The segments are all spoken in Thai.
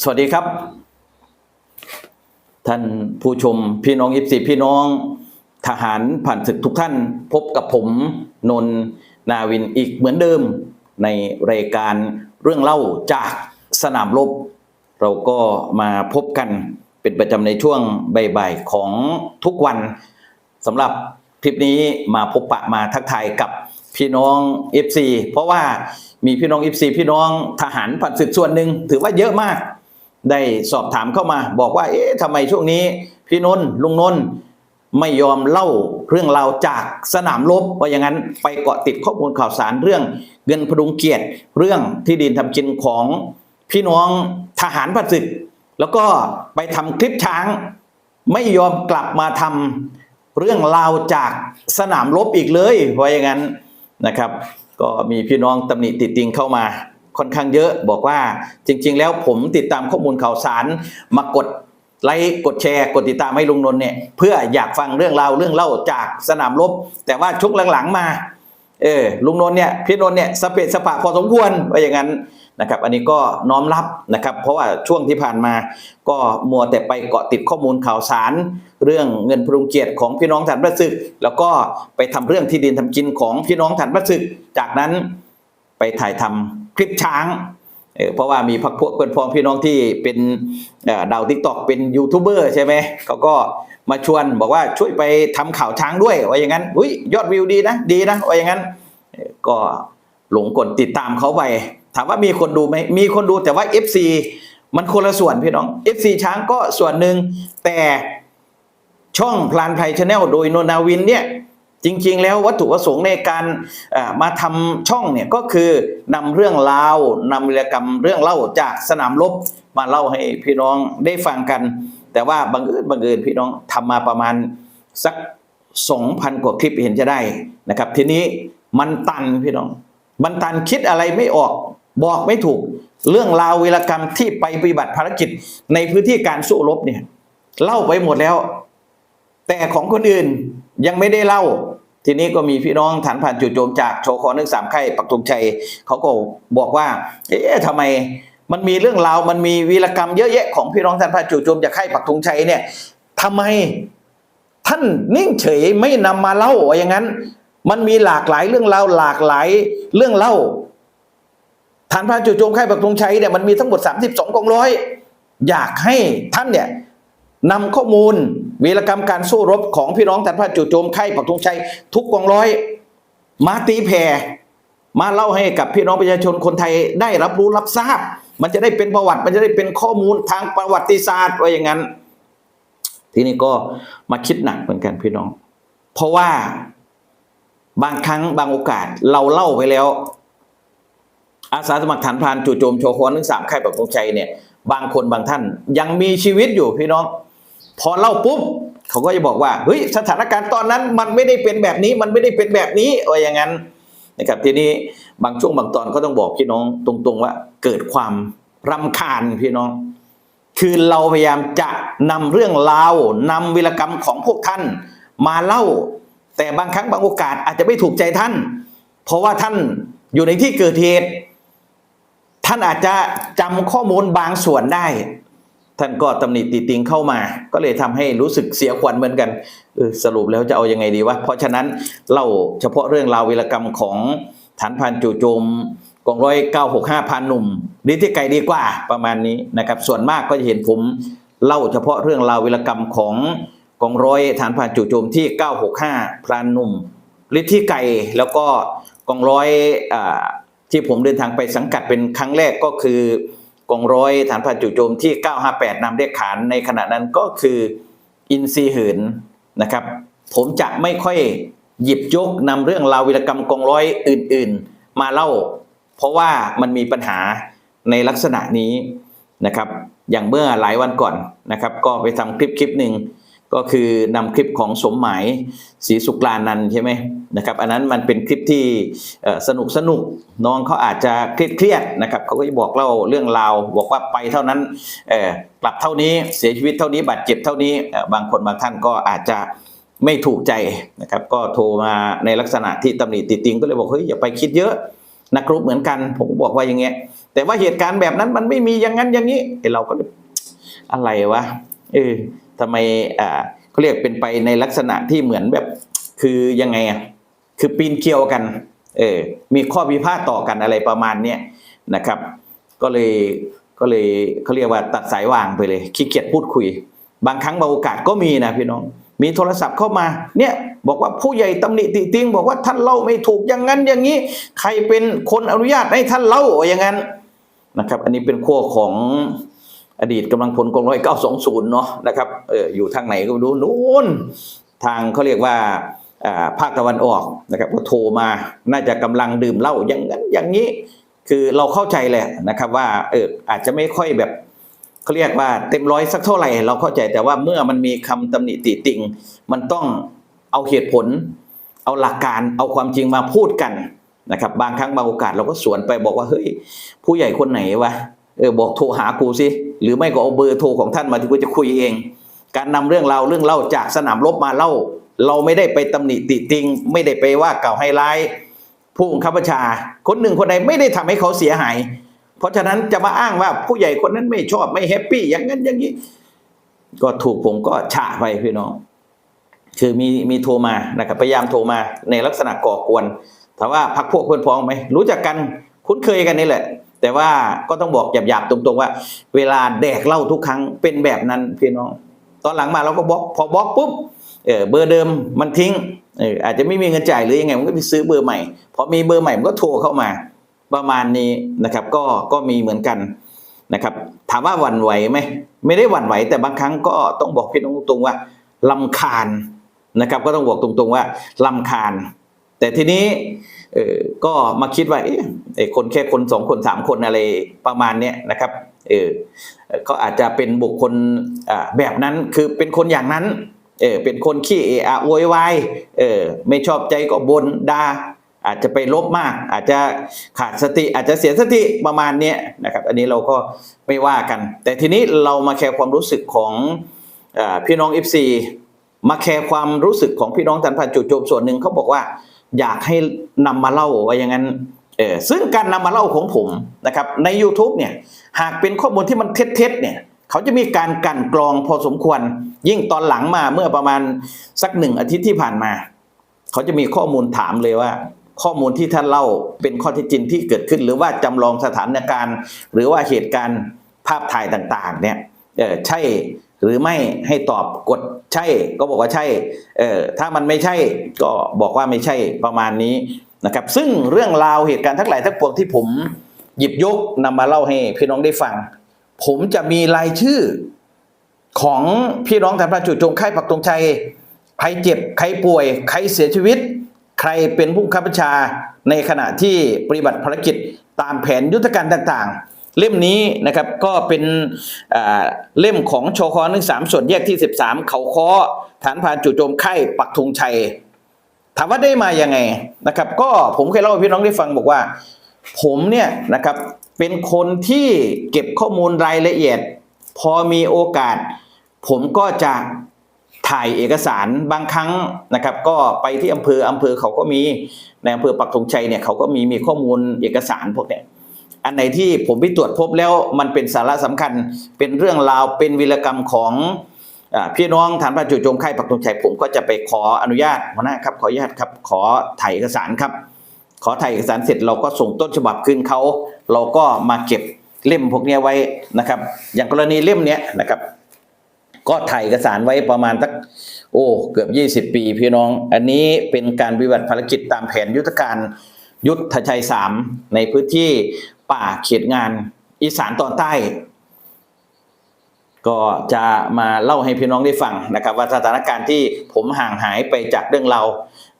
สวัสดีครับ ท่านผู้ชมพี่น้องยิบสีพี่น้องทหารผ่านศึกทุกท่าน พบกับผมนนทนาวินอีกเหมือนเดิม ในรายการเรื่องเล่าจากสนามรบเราก็มาพบกันเป็นประจำในช่วงบ่ายๆของทุกวันสำหรับคลิปนี้มาพบปะมาทักทายกับพี่น้อง FC เพราะว่ามีพี่น้อง FC พี่น้องทหารผ่านศึกส่วนหนึ่งถือว่าเยอะมาก ได้สอบถามเข้ามา บอกว่า เอ๊ะทำไมช่วงนี้พี่นนท์ลุงนนท์ไม่ยอมเล่าเรื่องราวจากสนามรบว่าอย่างนั้นไปเกาะติดข้อมูลข่าวสารเรื่องเงินพดุงเกียรติ เรื่องที่ดินทำกินของพี่น้องทหารผ่านศึก แล้วก็ไปทำคลิปช้าง ไม่ยอมกลับมาทำเรื่องราวจากสนามรบอีกเลยว่าอย่างนั้นนะครับ ก็มีพี่น้องตำหนิติดติงเข้ามา ค่อนข้างเยอะบอกว่าจริง ๆ แล้วผมติดตามข้อมูลข่าวสารมากดไลค์กดแชร์กดติดตามให้ลุงนนท์เนี่ยเพื่ออยากฟังเรื่องราวเรื่องเล่าจากสนามรบแต่ว่าชุกหลังๆมาเออลุงนนท์เนี่ยพี่นนท์เนี่ยสเปซสปะพอสมควรว่าอย่างนั้นนะครับ อันนี้ก็น้อมรับนะครับ เพราะว่าช่วงที่ผ่านมา ก็มัวแต่ไปเกาะติดข้อมูลข่าวสาร เรื่องเงินพรุงเกียรติของพี่น้องฐานพระศึก แล้วก็ไปทำเรื่องที่ดินทำกินของพี่น้องฐานพระศึก จากนั้นไปถ่ายทำ คลิปช้างเพราะว่ามีพักพวกเพื่อนพ้องพี่น้องที่เป็นดาวทิกตอกเป็นยูทูบเบอร์ใช่ไหมเขาก็มาชวนบอกว่าช่วยไปทำข่าวช้างด้วยว่าอย่างนั้นอุ้ยยอดวิวดีนะดีนะว่าอย่างนั้น ก็หลงกดติดตามเขาไปถามว่ามีคนดูไหมมีคนดูแต่ว่า FC มันคนละส่วนพี่น้อง FC ช้างก็ส่วนหนึ่งแต่ช่องพลานไพชาแนลโดยโนนาวินเนี่ย จริงๆ แล้ววัตถุประสงค์ในการมาทำช่องเนี่ยก็คือนำเรื่องราว นำวิรกรรมเรื่องเล่าจากสนามรบมาเล่าให้พี่น้องได้ฟังกัน แต่ว่าบังเอิญบังเอิญพี่น้องทำมาประมาณสักสองพันกว่าคลิปเห็นจะได้นะครับ ทีนี้มันตันพี่น้อง มันตันคิดอะไรไม่ออกบอกไม่ถูกเรื่องราววีรกรรมที่ไปปฏิบัติภารกิจในพื้นที่การสู้รบเนี่ยเล่าไปหมดแล้ว แต่ของคนอื่นยังไม่ได้เล่า ทีนี้ก็มีพี่น้องฐานผ่านจู่โจมจากโชคอนึ่งสามไข่ปักธงชัยเขาก็บอกว่า เอ๊ะทำไมมันมีเรื่องราวมันมีวีรกรรมเยอะแยะของพี่น้องฐานผ่านจู่โจมจากไข่ปักธงชัยเนี่ยทำไมท่านนิ่งเฉยไม่นำมาเล่าว่าอย่างนั้น มันมีหลากหลายเรื่องราวหลากหลายเรื่องเล่าฐานพรานจู่โจมค่ปักธงชัยเนี่ยมันมีทั้งหมด 32กองร้อย อยากให้ท่านเนี่ย นำข้อมูลวีรกรรมการสู้รบของพี่น้องฐานพรานจู่โจมค่ปักธงชัย ทุกกองร้อย มาตีแผ่มาเล่าให้กับพี่น้องประชาชนคนไทยได้รับรู้รับทราบ มันจะได้เป็นประวัติ มันจะได้เป็นข้อมูลทางประวัติศาสตร์ว่าอย่างนั้น ทีนี้ก็มาคิดหนักเหมือนกันพี่น้อง เพราะว่าบางครั้งบางโอกาสเราเล่าไปแล้ว อาสาสมัครฐานพานจู่โจมโชว์คอนหนึ่งสามค่ายปักธงชัยเนี่ยบางคนบางท่านยังมีชีวิตอยู่พี่น้อง พอเล่าปุ๊บเขาก็จะบอกว่าเฮ้ยสถานการณ์ตอนนั้นมันไม่ได้เป็นแบบนี้มันไม่ได้เป็นแบบนี้ว่าอย่างนั้นนะครับทีนี้บางช่วงบางตอนก็ต้องบอกพี่น้องตรงๆว่าเกิดความรำคาญพี่น้อง คือเราพยายามจะนำเรื่องราวนำวีรกรรมของพวกท่านมาเล่า แต่บางครั้งบางโอกาสอาจจะไม่ถูกใจท่าน เพราะว่าท่านอยู่ในที่เกิดเหตุ ท่านอาจจะจำข้อมูลบางส่วนได้ ท่านก็ตำหนิติติงเข้ามา ก็เลยทำให้รู้สึกเสียขวัญเหมือนกันออสรุปแล้วจะเอายังไงดีวะ เพราะฉะนั้นเล่าเฉพาะเรื่องราววีรกรรมของฐานพันจู่โจมกองร้อยเก้าหกห้าพันหนุ่มดีที่ไกลดีกว่าประมาณนี้นะครับ ส่วนมากก็จะเห็นผมเล่าเฉพาะเรื่องราววีรกรรมของกองร้อยฐานพันจู่โจมที่ 965 พรานหนุ่มฤทธิไก่แล้วก็กองร้อยอที่ผมเดินทางไปสังกัดเป็นครั้งแรกก็คือ กองร้อยฐานผ่านจู่โจมที่ 958นำเรียกขานในขณะนั้นก็คืออินซีหืนนะครับ ผมจะไม่ค่อยหยิบยกนำเรื่องราววิรกรรมกองร้อยอื่นๆ มาเล่า เพราะว่ามันมีปัญหาในลักษณะนี้นะครับ อย่างเมื่อหลายวันก่อนนะครับ ก็ไปทำคลิปคลิปหนึ่ง ก็คือนำคลิปของสมหมายศรีสุกลานันใช่ไหมนะครับ อันนั้นมันเป็นคลิปที่สนุกสนุกน้องเขาอาจจะเครียดเครียดๆนะครับเขาก็จะบอกเล่าเรื่องราวบอกว่าไปเท่านั้นกลับเท่านี้เสียชีวิตเท่านี้บาดเจ็บเท่านี้บางคนบางท่านก็อาจจะไม่ถูกใจนะครับ ก็โทรมาในลักษณะที่ตำหนิติติงก็เลยบอกเฮ้ยอย่าไปคิดเยอะนักรบเหมือนกัน ผมบอกว่าอย่างเงี้ย แต่ว่าเหตุการณ์แบบนั้นมันไม่มีอย่างนั้นอย่างนี้ไอเราก็อะไรวะเออ ทำไมอ่าเขาเรียกเป็นไปในลักษณะที่เหมือนแบบ คือยังไงอะคือปีนเกลียวกันเออมีข้อพิพาทต่อกันอะไรประมาณเนี้ยนะครับ ก็เลยก็เลยเขาเรียกว่าตัดสายวางไปเลยขี้เกียจพูดคุย บางครั้งบางโอกาสก็มีนะพี่น้อง มีโทรศัพท์เข้ามา เนี่ยบอกว่าผู้ใหญ่ตำหนิติติงบอกว่าท่านเล่าไม่ถูกอย่างนั้นอย่างนี้ ใครเป็นคนอนุญาตให้ท่านเล่าอย่างนั้นนะครับ อันนี้เป็นขั้วของ อดีตกำลังพลกองร้อยเก้าสองศูนย์เนาะนะครับเอออยู่ทางไหนก็ไม่รู้นู้นทางเขาเรียกว่าภาคตะวันออกนะครับก็โทรมาน่าจะกำลังดื่มเหล้าอย่างนั้นอย่างนี้ คือเราเข้าใจแหละนะครับว่าเอออาจจะไม่ค่อยแบบเขาเรียกว่าเต็มร้อยสักเท่าไหร่ เราเข้าใจแต่ว่าเมื่อมันมีคำตำหนิติติงมันต้องเอาเหตุผล เอาหลักการเอาความจริงมาพูดกันนะครับบางครั้งบางโอกาสเราก็สวนไปบอกว่าเฮ้ยผู้ใหญ่คนไหนวะเออบอกโทรหากูสิ หรือไม่ก็เอาเบอร์โทรของท่านมาที่กูจะคุยเอง การนำเรื่องราวเรื่องเล่าจากสนามรบมาเล่า เราไม่ได้ไปตำหนิติติง ไม่ได้ไปว่ากล่าวให้ร้ายผู้บังคับบัญชา คนหนึ่งคนใดไม่ได้ทำให้เขาเสียหาย เพราะฉะนั้นจะมาอ้างว่าผู้ใหญ่คนนั้นไม่ชอบไม่แฮปปี้อย่างนั้นอย่างนี้ ก็ถูกผมก็ฉะไปพี่น้องคือมีมีโทรมานะครับพยายามโทรมาในลักษณะก่อกวนถามว่าพักพวกเพื่อนพ้องไหมรู้จักกันคุ้นเคยกันนี่แหละ แต่ว่าก็ต้องบอกหยาบๆตรงๆว่า เวลาแดกเหล้าทุกครั้งเป็นแบบนั้นพี่น้อง ตอนหลังมาเราก็บล็อกพอบล็อกปุ๊บเออเบอร์เดิมมันทิ้งเอออาจจะไม่มีเงินจ่ายหรือยังไงมันก็ไปซื้อเบอร์ใหม่พอมีเบอร์ใหม่มันก็โทรเข้ามา ประมาณนี้นะครับ ก็ก็มีเหมือนกันนะครับถามว่าหวั่นไหวไหมไม่ได้หวั่นไหว แต่บางครั้งก็ต้องบอกพี่น้องตรงๆว่าลำคาญนะครับ ก็ต้องบอกตรงๆว่าลำคาญ แต่ทีนี้ เออก็มาคิดว่าเอ๊ะไอ้คนแค่คนสองคนสามคนอะไรประมาณเนี้ยนะครับเออก็อาจจะเป็นบุคคลอ่าแบบนั้นคือเป็นคนอย่างนั้นเออเป็นคนขี้เอะอะโวยวายเออไม่ชอบใจก็บนด่าอาจจะไปลบมาก อาจจะขาดสติอาจจะเสียสติประมาณนี้นะครับ อันนี้เราก็ไม่ว่ากัน แต่ทีนี้เรามาแคร์ความรู้สึกของอพี่น้อง FC มาแคร์ความรู้สึกของพี่น้องทันพันจุดโจมส่วนหนึ่งเขาบอกว่า อยากให้นำมาเล่าว่าอย่างนั้นเออซึ่งการนำมาเล่าของผมนะครับใน YouTube เนี่ยหากเป็นข้อมูลที่มันเท็จๆเนี่ยเขาจะมีการกันกรองพอสมควร ยิ่งตอนหลังมาเมื่อประมาณสักหนึ่งอาทิตย์ที่ผ่านมา เขาจะมีข้อมูลถามเลยว่า ข้อมูลที่ท่านเล่าเป็นข้อเท็จจริงที่เกิดขึ้น หรือว่าจำลองสถานการณ์ หรือว่าเหตุการณ์ภาพถ่ายต่างๆเนี่ยเออใช่ หรือไม่ให้ตอบกดใช่ก็บอกว่าใช่เออถ้ามันไม่ใช่ก็บอกว่าไม่ใช่ประมาณนี้นะครับ ซึ่งเรื่องราวเหตุการณ์ทั้งหลายทั้งปวงที่ผมหยิบยกนำมาเล่าให้พี่น้องได้ฟัง ผมจะมีรายชื่อของพี่น้องทหารพรานจู่โจมค่ายปักธงชัยใครเจ็บใครป่วย ใครเสียชีวิต ใครเป็นผู้บังคับบัญชาในขณะที่ปฏิบัติภารกิจตามแผนยุทธการต่างๆ เล่มนี้นะครับก็เป็นเล่มของชคหนึ่งสามส่วนแยกที่ 13 เขาค้อฐานพานจู่โจมค่ปักธงชัย ถามว่าได้มายังไงนะครับ ก็ผมเคยเล่าให้พี่น้องได้ฟังบอกว่า ผมเนี่ยนะครับเป็นคนที่เก็บข้อมูลรายละเอียด พอมีโอกาส ผมก็จะถ่ายเอกสารบางครั้งนะครับ ก็ไปที่อำเภออำเภอเขาก็มีในอำเภอปักธงชัยเนี่ยเขาก็มีมีข้อมูลเอกสารพวกเนี้ย อันไหนที่ผมไปตรวจพบแล้วมันเป็นสาระสำคัญ เป็นเรื่องราวเป็นวีรกรรมของอพี่น้องฐานพระจู่โจมค่ายปักธงชัยผมก็จะไปขออนุญาตหัวหน้าครับขออนุญาตครับขอถ่ายเอกสารครับ ขอถ่ายเอกสารเสร็จเราก็ส่งต้นฉบับคืนเขา เราก็มาเก็บเล่มพวกนี้ไว้นะครับ อย่างกรณีเล่มเนี้ยนะครับ ก็ถ่ายเอกสารไว้ประมาณสักโอ้เกือบ 20 ปีพี่น้อง อันนี้เป็นการปฏิบัติภารกิจตามแผนยุทธการยุทธชัยสามในพื้นที่ ป่าเขตงาน อีสานตอนใต้ ก็จะมาเล่าให้พี่น้องได้ฟังนะครับ ว่าสถานการณ์ที่ผมห่างหายไปจากเรื่องเรา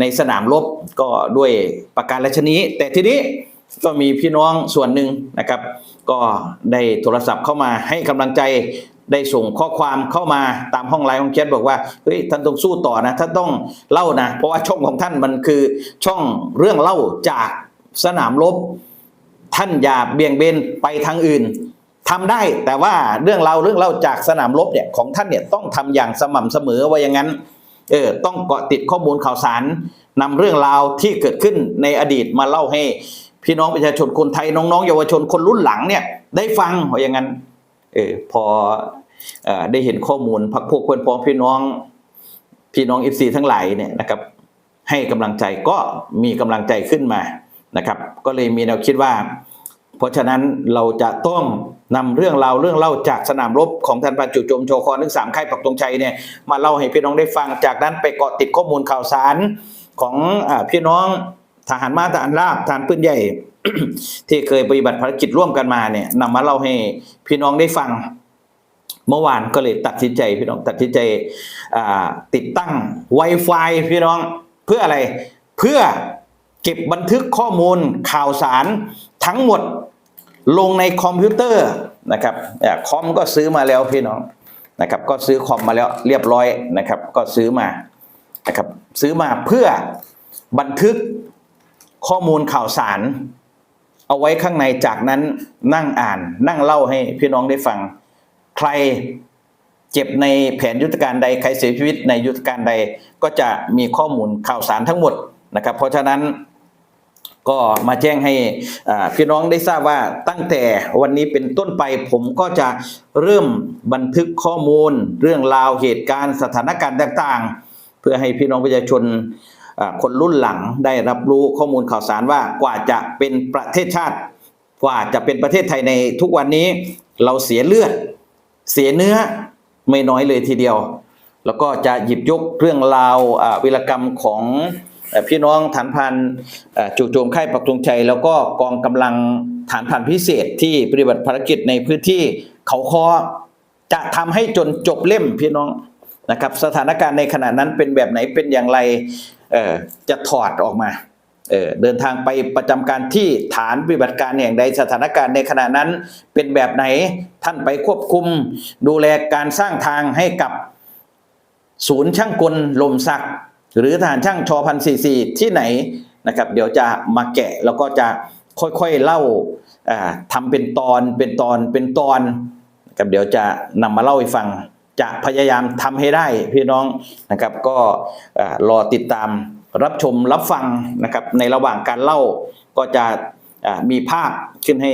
ในสนามรบก็ด้วยประการราชนี้ แต่ทีนี้ก็มีพี่น้องส่วนหนึ่งนะครับ ก็ได้โทรศัพท์เข้ามาให้กำลังใจได้ส่งข้อความเข้ามาตามห้องไลน์ของแชทบอกว่าเฮ้ยท่านต้องสู้ต่อนะท่านต้องเล่านะ เพราะว่าช่องของท่านมันคือช่องเรื่องเล่าจากสนามรบ ท่านอย่าเบี่ยงเบนไปทางอื่นทำได้แต่ว่าเรื่องเราวเรื่องเล่าจากสนามรบเนี่ยของท่านเนี่ยต้องทำอย่างสม่ำเสมอว่าอย่างนั้นเออต้องเกาะติดข้อมูลข่าวสารนำเรื่องราวที่เกิดขึ้นในอดีตมาเล่าให้ พี่น้องประชาชนคนไทยน้องๆ เยาวชนคนรุ่นหลังเนี่ยได้ฟังเพราอย่างนั้นเออพอออได้เห็นข้อมูลพักพวกเพื่อนพ้องพี่น้องพี่น้องเอฟซีทั้งหลายเนี่ยนะครับให้กำลังใจก็มีกำลังใจขึ้นมานะครับ ก็เลยมีแนวคิดว่า เพราะฉะนั้นเราจะต้องนำเรื่องราวเรื่องเล่าจากสนามรบของท่านพันจุโจมโชคอนึกสามค่ายปักตรงชัยเนี่ยมาเล่าให้พี่น้องได้ฟังจากนั้นไปเกาะติดข้อมูลข่าวสารของอพี่น้องทหารมาทหารราบทหารปืนใหญ่ ที่เคยปฏิบัติภารกิจร่วมกันมาเนี่ยนำมาเล่าให้พี่น้องได้ฟังเมื่อวานก็เลยตัดสินใจพี่น้องตัดสินใจติดตั้ง Wi-Fi พี่น้องเพื่ออะไรเพื่อเก็บบันทึกข้อมูลข่าวสารทั้งหมด ลงในคอมพิวเตอร์นะครับคอมก็ซื้อมาแล้วพี่น้องนะครับ ก็ซื้อคอมมาแล้วเรียบร้อยนะครับ ก็ซื้อมานะครับซื้อมาเพื่อบันทึกข้อมูลข่าวสาร เอาไว้ข้างในจากนั้นนั่งอ่านนั่งเล่าให้พี่น้องได้ฟัง ใครเจ็บในแผนยุทธการใดใครเสียชีวิตในยุทธการใดก็จะมีข้อมูลข่าวสารทั้งหมดนะครับ เพราะฉะนั้น ก็มาแจ้งให้พี่น้องได้ทราบว่าตั้งแต่วันนี้เป็นต้นไปผมก็จะเริ่มบันทึกข้อมูล เรื่องราวเหตุการณ์สถานการณ์ต่างๆ เพื่อให้พี่น้องประชาชนคนรุ่นหลังได้รับรู้ข้อมูลข่าวสารว่ากว่าจะเป็นประเทศชาติ กว่าจะเป็นประเทศไทยในทุกวันนี้เราเสียเลือด เสียเนื้อไม่น้อยเลยทีเดียว แล้วก็จะหยิบยกเรื่องราววีรกรรมของ พี่น้องฐานพันจู่โจมค่ายปักธงชัย แล้วก็กองกำลังฐานพันพิเศษที่ปฏิบัติภารกิจในพื้นที่เขาคอจะทำให้จนจบเล่มพี่น้องนะครับ สถานการณ์ในขณะนั้นเป็นแบบไหนเป็นอย่างไรจะถอดออกมาเเดินทางไปประจำการที่ฐานปฏิบัติการแห่งใดสถานการณ์ในขณะนั้นเป็นแบบไหนท่านไปควบคุม ดูแลการสร้างทางให้กับศูนย์ช่างกลลมสัก หรือทหารช่างชอพันสี่สี่ที่ไหนนะครับ เดี๋ยวจะมาแกะแล้วก็จะค่อยๆเล่าอ่าทำเป็นตอนเป็นตอนเป็นตอนนะครับเดี๋ยวจะนำมาเล่าให้ฟัง จะพยายามทำให้ได้พี่น้องนะครับ ก็รอติดตามรับชมรับฟังนะครับ ในระหว่างการเล่าก็จะมีภาพขึ้นให้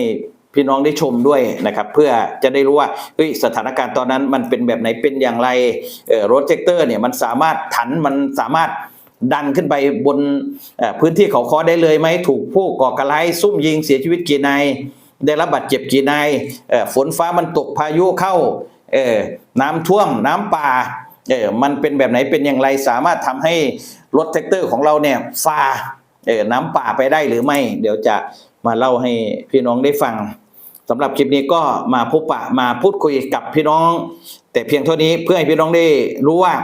พี่น้องได้ชมด้วยนะครับ เพื่อจะได้รู้ว่าเฮ้ยสถานการณ์ตอนนั้นมันเป็นแบบไหนเป็นอย่างไรรถเจคเตอร์เนี่ยมันสามารถถันมันสามารถดันขึ้นไปบนพื้นที่เขาคอได้เลยไหมถูกผู้ก่อการร้ายซุ่มยิงเสียชีวิตกี่นายได้รับบาดเจ็บกี่นายฝนฟ้ามันตกพายุเข้าน้ำท่วมน้ำป่าเออมันเป็นแบบไหนเป็นอย่างไรสามารถทำให้รถแท็กเตอร์ของเราเนี่ยฝ่าเออน้ำป่าไปได้หรือไม่ เดี๋ยวจะมาเล่าให้พี่น้องได้ฟัง สำหรับคลิปนี้ก็มาพบปะมาพูดคุยกับพี่น้อง แต่เพียงเท่านี้เพื่อให้พี่น้องได้รู้ว่า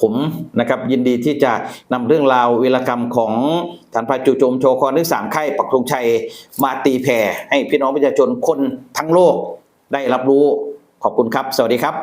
ผมนะครับยินดีที่จะนำเรื่องราววีรกรรมของฐานพาจู่โจมโชคอนที่สามไข่ปักธงชัยมาตีแผ่ให้พี่น้องประชาชนคนทั้งโลกได้รับรู้ขอบคุณครับ สวัสดีครับ